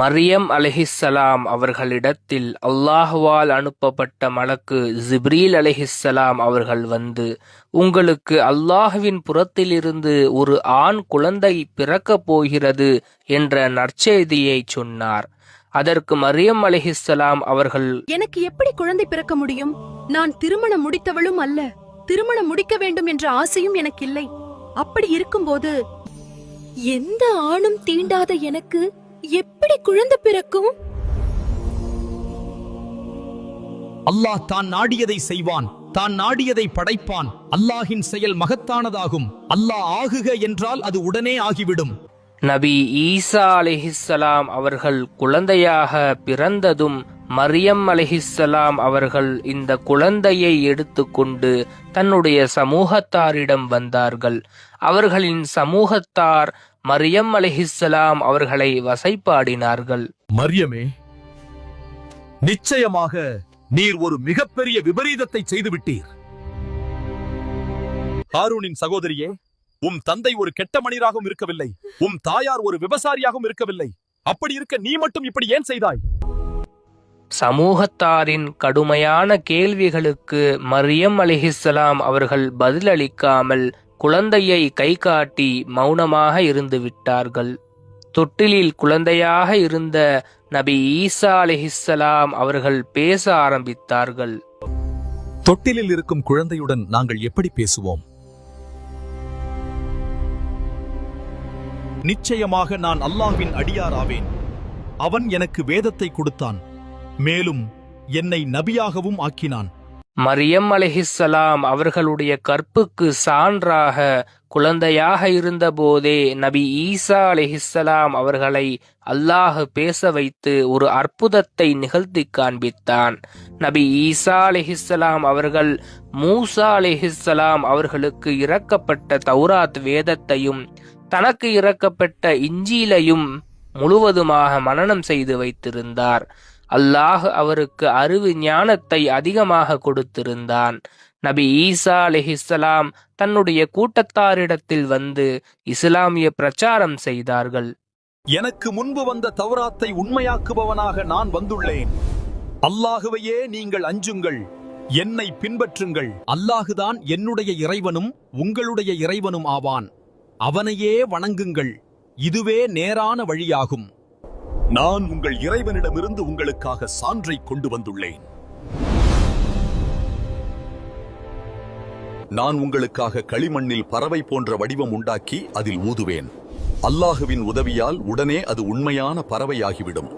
மரியம் அலஹிஸ்ஸலாம் அவர்களிடத்தில் அல்லாஹுவால் அனுப்பப்பட்ட மலக்கு ஜிப்ரீல் அலஹிஸ்ஸலாம் அவர்கள் வந்து உங்களுக்கு அல்லாஹுவின் புறத்திலிருந்து ஒரு ஆண் குழந்தை பிறக்கப் போகிறது என்ற நற்செய்தியை சொன்னார். அதற்கு மரியம் அலஹிஸ்ஸலாம் அவர்கள் எனக்கு எப்படி குழந்தை பிறக்க முடியும்? நான் திருமணம் முடித்தவளும் அல்ல திருமணம் முடிக்க வேண்டும் என்ற ஆசையும் எனக்கு இல்லை அப்படி இருக்கும்போது எந்த ஆணும் தீண்டாத எனக்கு? எப்படி குழந்தை பிறக்கும்? அல்லாஹ் தான் நாடியதை செய்வான் தான் நாடியதை படைப்பான். அல்லாஹின் செயல் மகத்தானதாகும். அல்லாஹ் ஆகுக என்றால் அது உடனே ஆகிவிடும். நபி ஈசா அலிஹிஸ்ஸலாம் அவர்கள் குழந்தையாக பிறந்ததும் மரியம் அலிஹிஸ்ஸலாம் அவர்கள் இந்த குழந்தையை எடுத்துக்கொண்டு தன்னுடைய சமூகத்தாரிடம் வந்தார்கள். அவர்களின் சமூகத்தார் மரியம் அலிஹிஸ்ஸலாம் அவர்களை வசைப்பாடினார்கள். மரியமே நிச்சயமாக நீர் ஒரு மிகப்பெரிய விபரீதத்தை செய்துவிட்டீர். ஹாரூனின் சகோதரியே உம் தந்தை ஒரு கெட்ட மனிதராகவும் இருக்கவில்லை. உம் தாயார் ஒரு விபசாரியாகவும் இருக்கவில்லை. அப்படி இருக்க நீ மட்டும் இப்படி ஏன் செய்தாய்? சமூகத்தாரின் கடுமையான கேள்விகளுக்கு மரியம் அலிஹிஸ்ஸலாம் அவர்கள் பதிலளிக்காமல் குழந்தையை கை காட்டி மௌனமாக இருந்து விட்டார்கள் தொட்டிலில் குழந்தையாக இருந்த நபி ஈசா அலிஹிஸ்ஸலாம் அவர்கள் பேச ஆரம்பித்தார்கள். தொட்டிலில் இருக்கும் குழந்தையுடன் நாங்கள் எப்படி பேசுவோம்? நிச்சயமாக நான் அல்லாஹ்வின் அடியாராவேன். அவன் எனக்கு வேதத்தை கொடுத்தான். மேலும் என்னை நபியாகவும் ஆக்கினான். மரியம் அலிஹிஸ்ஸலாம் அவர்களுடைய கற்புக்கு சான்றாக குழந்தையாக இருந்தபோதே நபி ஈசா அலிஹிஸ்ஸலாம் அவர்களை அல்லாஹ் பேச வைத்து ஒரு அற்புதத்தை நிகழ்த்தி காண்பித்தான். நபி ஈசா அலிஹிஸ்ஸலாம் அவர்கள் மூசா அலிஹிஸ்ஸலாம் அவர்களுக்கு இறக்கப்பட்ட தௌராத் வேதத்தையும் தனக்கு இறக்கப்பட்ட இஞ்சியிலையும் முழுவதுமாக மனனம் செய்து வைத்திருந்தார். அல்லாஹ் அவருக்கு அறிவு ஞானத்தை அதிகமாக கொடுத்திருந்தான். நபி ஈசா அலிஹிஸ்லாம் தன்னுடைய கூட்டத்தாரிடத்தில் வந்து இஸ்லாமிய பிரச்சாரம் செய்தார்கள். எனக்கு முன்பு வந்த தௌராத்தை உண்மையாக்குபவனாக நான் வந்துள்ளேன். அல்லாஹுவையே நீங்கள் அஞ்சுங்கள் என்னை பின்பற்றுங்கள். அல்லாஹுதான் என்னுடைய இறைவனும் உங்களுடைய இறைவனும் ஆவான். அவனையே வணங்குங்கள் இதுவே நேரான வழியாகும். நான் உங்கள் இறைவனிடமிருந்து உங்களுக்காக சான்றை கொண்டு வந்துள்ளேன். நான் உங்களுக்காக களிமண்ணில் பறவை போன்ற வடிவம் உண்டாக்கி அதில் ஊதுவேன். அல்லாஹுவின் உதவியால் உடனே அது உண்மையான பறவையாகிவிடும்.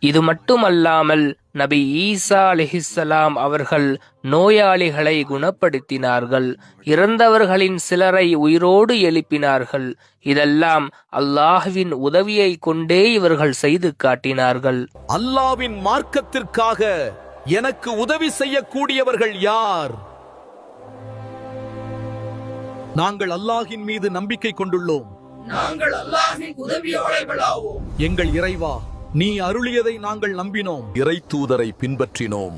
இது மட்டுமல்லாமல் நபி ஈசா அலிஹிஸ்ஸலாம் அவர்கள் நோயாளிகளை குணப்படுத்தினார்கள். இறந்தவர்களின் சிலரை உயிரோடு எழுப்பினார்கள். இதெல்லாம் அல்லாஹ்வின் உதவியை கொண்டே இவர்கள் செய்து காட்டினார்கள். அல்லாவின் மார்க்கத்திற்காக எனக்கு உதவி செய்யக்கூடியவர்கள் யார்? நாங்கள் அல்லாஹின் மீது நம்பிக்கை கொண்டுள்ளோம். எங்கள் இறைவா நீ அருளியதை நாங்கள் நம்பினோம். இறை தூதரை பின்பற்றினோம்.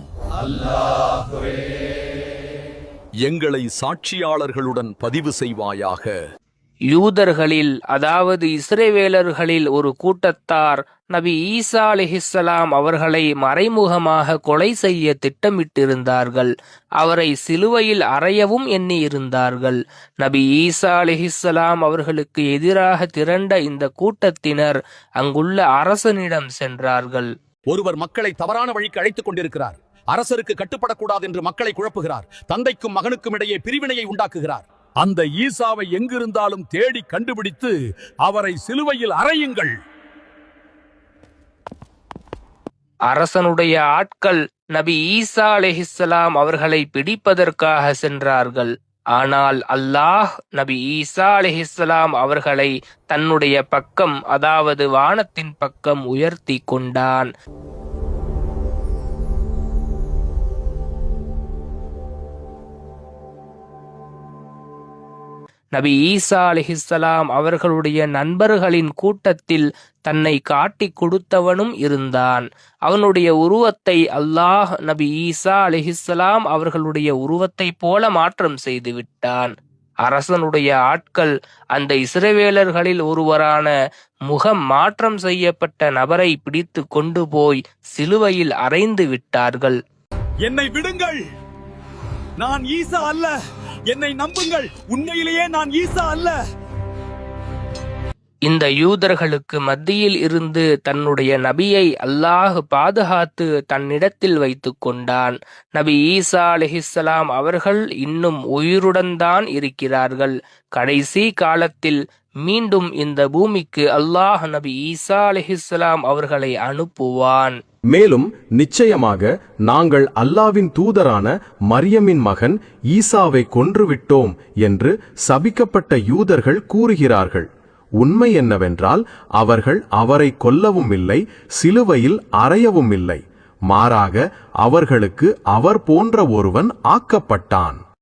எங்களை சாட்சியாளர்களுடன் பதிவு செய்வாயாக. யூதர்களில் அதாவது இஸ்ரேவேலர்களில் ஒரு கூட்டத்தார் நபி ஈசா அலிஹிஸ்லாம் அவர்களை மறைமுகமாக கொலை செய்ய திட்டமிட்டிருந்தார்கள். அவரை சிலுவையில் அறையவும் எண்ணி இருந்தார்கள் நபி ஈசா அலிஹிஸ்லாம் அவர்களுக்கு எதிராக திரண்ட இந்த கூட்டத்தினர் அங்குள்ள அரசனிடம் சென்றார்கள். ஒருவர் மக்களை தவறான வழிக்கு அழைத்துக் கொண்டிருக்கிறார். அரசருக்கு கட்டுப்படக்கூடாது என்று மக்களை குழப்புகிறார். தந்தைக்கும் மகனுக்கும் இடையே பிரிவினையை உண்டாக்குகிறார். அந்த ஈசாவை எங்கிருந்தாலும் தேடி கண்டுபிடித்து அவரை சிலுவையில் அறையுங்கள். அரசனுடைய ஆட்கள் நபி ஈசா அலிஹிஸ்லாம் அவர்களை பிடிப்பதற்காக சென்றார்கள். ஆனால் அல்லாஹ் நபி ஈசா அலிஹிஸ்லாம் அவர்களை தன்னுடைய பக்கம் அதாவது வானத்தின் பக்கம் உயர்த்தி கொண்டான். நபி ஈசா அலிஹிஸ்லாம் அவர்களுடைய நண்பர்களின் கூட்டத்தில் தன்னை காட்டிக் கொடுத்தவனும் இருந்தான். அவனுடைய உருவத்தை அல்லாஹ் நபி ஈசா அலிஹிஸ்லாம் அவர்களுடைய உருவத்தைப் போல மாற்றம் செய்து விட்டான். அரசனுடைய ஆட்கள் அந்த இஸ்ரவேலர்களில் ஒருவரான முகம் மாற்றம் செய்யப்பட்ட நபரை பிடித்து கொண்டு போய் சிலுவையில் அறைந்து விட்டார்கள். என்னை விடுங்கள். நான் ஈசா அல்ல. என்னை நம்புங்கள். உண்மையிலேயே நான் ஈசா அல்ல. இந்த யூதர்களுக்கு மத்தியில் இருந்து தன்னுடைய நபியை அல்லாஹ் பாதுகாத்து தன்னிடத்தில் வைத்து கொண்டான். நபி ஈசா அலிஹிஸ்லாம் அவர்கள் இன்னும் உயிருடன் தான் இருக்கிறார்கள். கடைசி காலத்தில் மீண்டும் இந்த பூமிக்கு அல்லாஹ் நபி ஈசா அலிஹிஸ்லாம் அவர்களை அனுப்புவான். மேலும் நிச்சயமாக நாங்கள் அல்லாவின் தூதரான மரியமின் மகன் ஈசாவை கொன்றுவிட்டோம் என்று சபிக்கப்பட்ட யூதர்கள் கூறுகிறார்கள். உண்மை என்னவென்றால் அவர்கள் அவரை கொல்லவும் இல்லை சிலுவையில் அறையவும் இல்லை மாறாக அவர்களுக்கு அவர் போன்ற ஒருவன் ஆக்கப்பட்டான்.